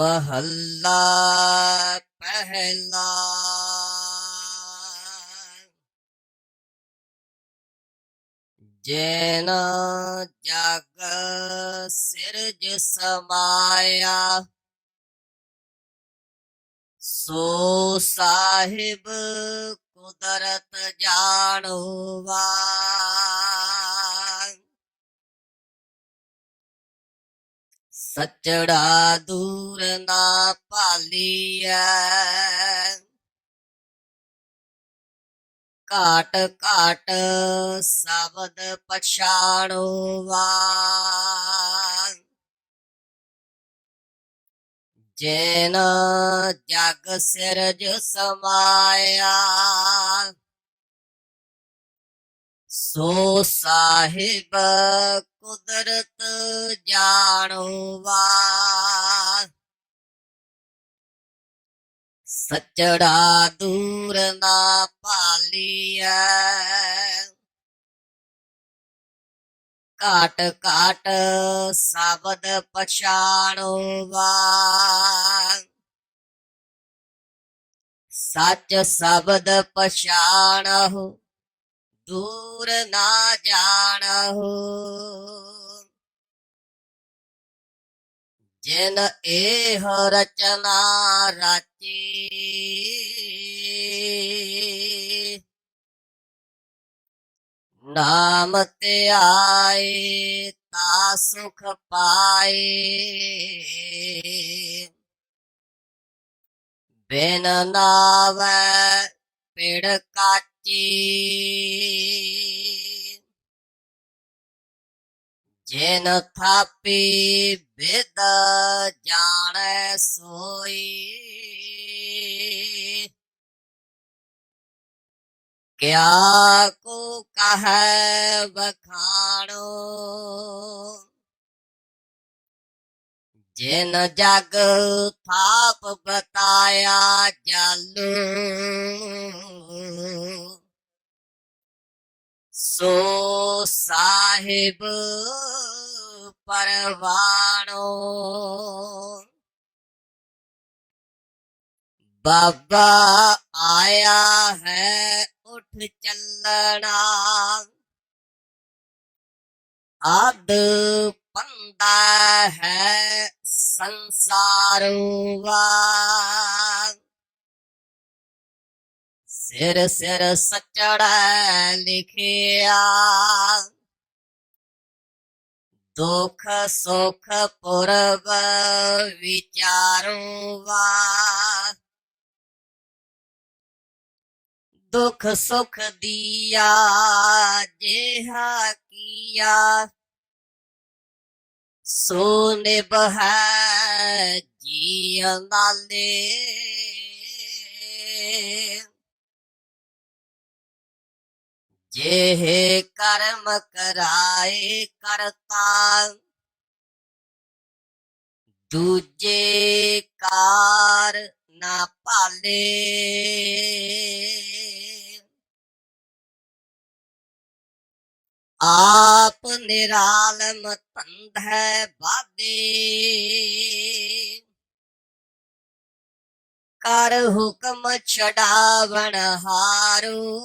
ਮਹੱਲਾ ਪਹਿਲਾ। ਜੈਨ ਜਗ ਸਿਰਜ ਸਮਾਇਆ ਸੋ ਸਾਹਿਬ ਕੁਦਰਤ ਜਾਣੋਵਾ। ਸਚੜਾ ਦੂਰ ਨਾ ਭਾਲੀਐ। ਘਾਟ ਘਾਟ ਸ਼ਬਦ ਪਛਾਣੋਵਾ ਜੈਨ ਜਗ ਸਿਰਜ ਸਮਾਇਆ। ਸੋ ਸਾਹਿਬ ਕੁਦਰਤ ਜਾਣੋ ਵਾ ਸੱਚੜਾ ਦੂਰ ਨਾ ਭਾਲੀਐ। ਘਾਟ ਘਾਟ ਸ਼ਬਦ ਪਛਾਣੋਵਾ ਸੱਚ ਸ਼ਬਦ ਪਛਾਣਹੁ ਦੂਰ ਨਾ ਜਾਣਹੁ। ਜਿਨ ਇਹ ਰਚਨਾ ਰਾਚੀ ਨਾਮ ਧਿਆਏ ਤਾ ਸੁਖ ਪਾਏ। ਬਿਨ ਨਾਵੈ ਪਿੜ ਕਾਚੀ। ਜਿਨ ਥਾਪੀ ਵਿਦ ਜਾਣੈ ਸੋਈ। ਕਿਆ ਕੋ ਕਹੈ ਬਖਾਣੋ ਜਿਨ ਜਗ ਥਾਪ ਬਤਾਇਆ ਜਲ। ਸੋ ਸਾਹਿਬ ਪਰਵਾਣੋ ਬਾਬਾ ਆਇਆ ਹੈ ਉਠ ਚੱਲਣਾ। ਆਦ ਬੰਦਾ ਹੈ ਸੰਸਾਰਵਾ ਸਿਰ ਸਿਰ ਸਚੜਾ ਲਿਖਿਆ। ਦੁਖ ਸੁਖ ਪੁਰਬ ਵਿਚਾਰੂਵਾ ਦੁਖ ਸੁਖ ਦੀਆ ਜਿਹਾ ਕੀਆ। ਸੋਨੇ ਨਿਭੈ ਜੀ ਨਾਲੇ। ਜੇ ਕਰਮ ਕਰਾਏ ਕਰਤਾ ਦੂਜੇ ਕਾਰ ਨਾ ਭਾਲੇ ਆਪ ਨਿਰਾਲਮ ਤੰਦ ਹੈ ਬਾਦੇ ਕਰ ਹੁਕਮ ਛਡਾਵਣ ਹਾਰੂ।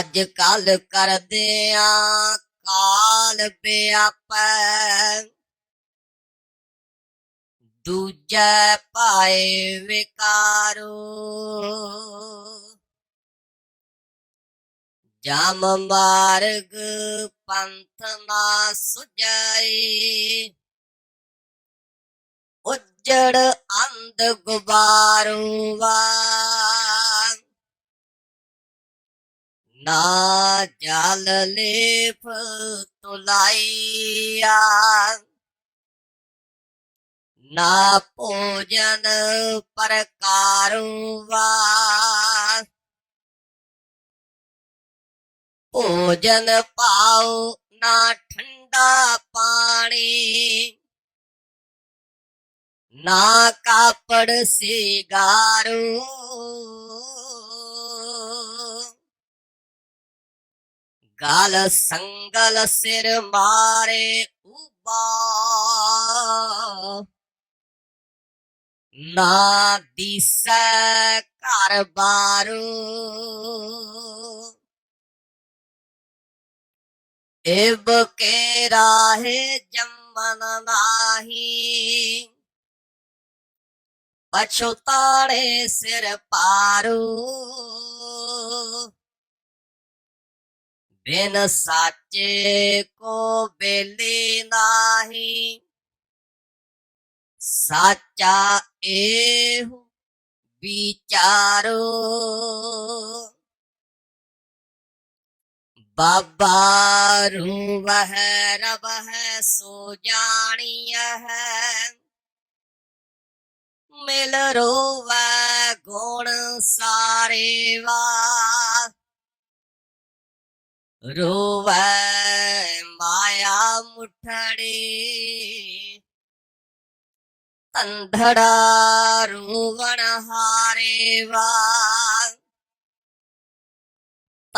ਅੱਜ ਕੱਲ ਕਰਦੇ ਕਰਦਿਆਂ ਕਾਲ ਵਿਆਪੈ ਦੂਜੈ ਪਾਏ ਵਿਕਾਰੋ। ਜਮ ਮਾਰਗ ਪੰਥ ਨਾ ਸੁਜਾਈ ਉੱਜੜ ਅੰਧ ਗੁਬਾਰੂ ਵਾ ਨਾ ਜਲ ਲੇਪ ਤੁਲਾਈਆ ਨਾ ਭੋਜਨ ਪ੍ਰਕਾਰੂ ਵਾ ਭੋਜਨ ਪਾਉ ਨਾ ਠੰਡਾ ਪਾਣੀ, ਨਾ ਕਾਪੜ ਸਿਗਾਰੂ। ਗਾਲ ਸੰਗਲ ਸਿਰ ਮਾਰੇ ਉਬਾ ਨਾ ਦਿਸੈ ਘਰ ਬਾਰੂ। ਇਬ ਕੇ ਰਾਹੇ ਜੰਮਨ ਨਾਹੀ। ਪਛਤਾੜੇ ਸਿਰ ਪਾਰੂ। ਬਿਨ ਸਾਚੇ ਕੋ ਬੇਲੀ ਨਾਹੀ। ਸਾਚਾ ਇਹੋ ਵਿਚਾਰੋ। ਬਾਬਾ ਰੂਹ ਹੈ ਰਬ ਹੈ, ਸੋ ਜਾਣੀਐ ਹੈ। ਮਿਲ ਰੋਵੈ ਗੁਣ ਸਾਰੇ ਵਾ। ਰੋਵੈ ਮਾਇਆ ਮੁਠੜੀ। ਅੰਧੜਾ ਰੂਵਣ ਹਾਰੇ ਵਾ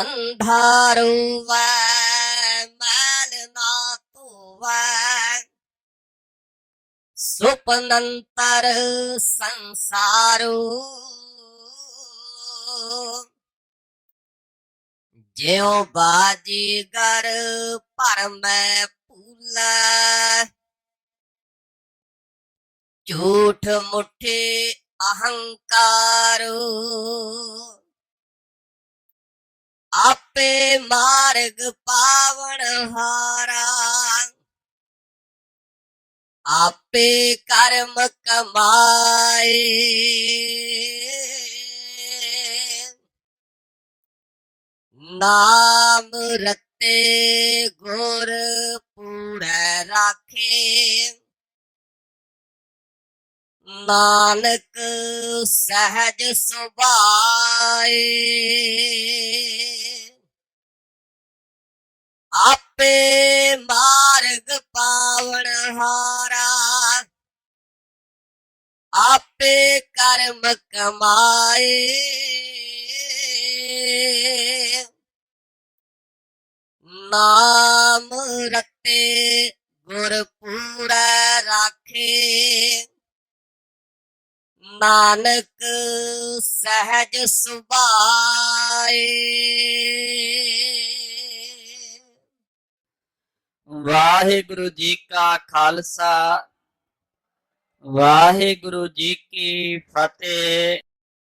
ਅੰਧਾਰੂ ਵੈ, ਮੈਲ ਨਾ ਧੋਵੈ। ਸੁਪਨੰਤਰ ਸੰਸਾਰੂ। ਜਿਉ ਬਾਜੀਗਰ ਭਰਮੈ ਭੂਲੈ। ਝੂਠ ਮੁਠੇ ਅਹੰਕਾਰ। ਆਪੇ ਮਾਰਗ ਪਾਵਨ ਹਾਰਾ। ਆਪੇ ਕਰਮ ਕਮਾਏ। ਨਾਮ ਰਤੇ ਗੁਰ ਪੂਰੈ ਰਾਖੇ। ਨਾਨਕ ਸਹਿਜ ਸੁਭਾਏ। ਆਪੇ ਮਾਰਗ ਪਾਵਨ ਹਾਰਾ। ਆਪੇ ਕਰਮ ਕਮਾਏ। ਨਾਮ ਰਤੇ ਨਾਨਕ ਸਹਿਜ ਸੁਭਾਏ। ਵਾਹਿਗੁਰੂ ਜੀ ਕਾ ਖਾਲਸਾ ਵਾਹਿਗੁਰੂ ਜੀ ਕੀ ਫਤਿਹ।